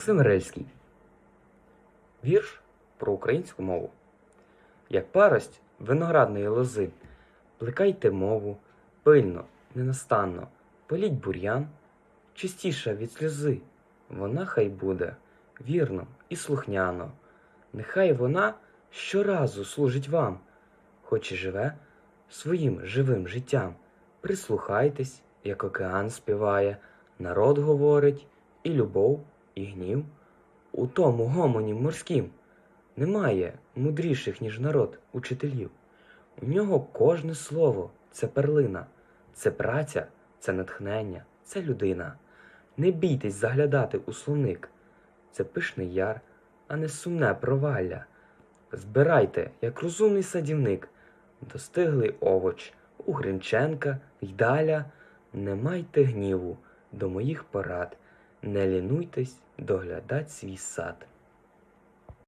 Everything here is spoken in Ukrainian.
Максим Рильський. Вірш про українську мову. Як парость виноградної лози, плекайте мову пильно, ненастанно, політь бур'ян, чистіша від сльози. Вона хай буде вірно і слухняно. Нехай вона щоразу служить вам, хоч і живе своїм живим життям. Прислухайтесь, як океан співає, народ говорить, і любов, і гнів. У тому гомоні морськім немає мудріших, ніж народ, учителів. У нього кожне слово це перлина, це праця, це натхнення, це людина. Не бійтесь заглядати у словник, це пишний яр, а не сумне провалля. Збирайте, як розумний садівник, достиглий овоч у Гринченка й даля. Не майте гніву до моїх порад, не лінуйтесь доглядать свій сад.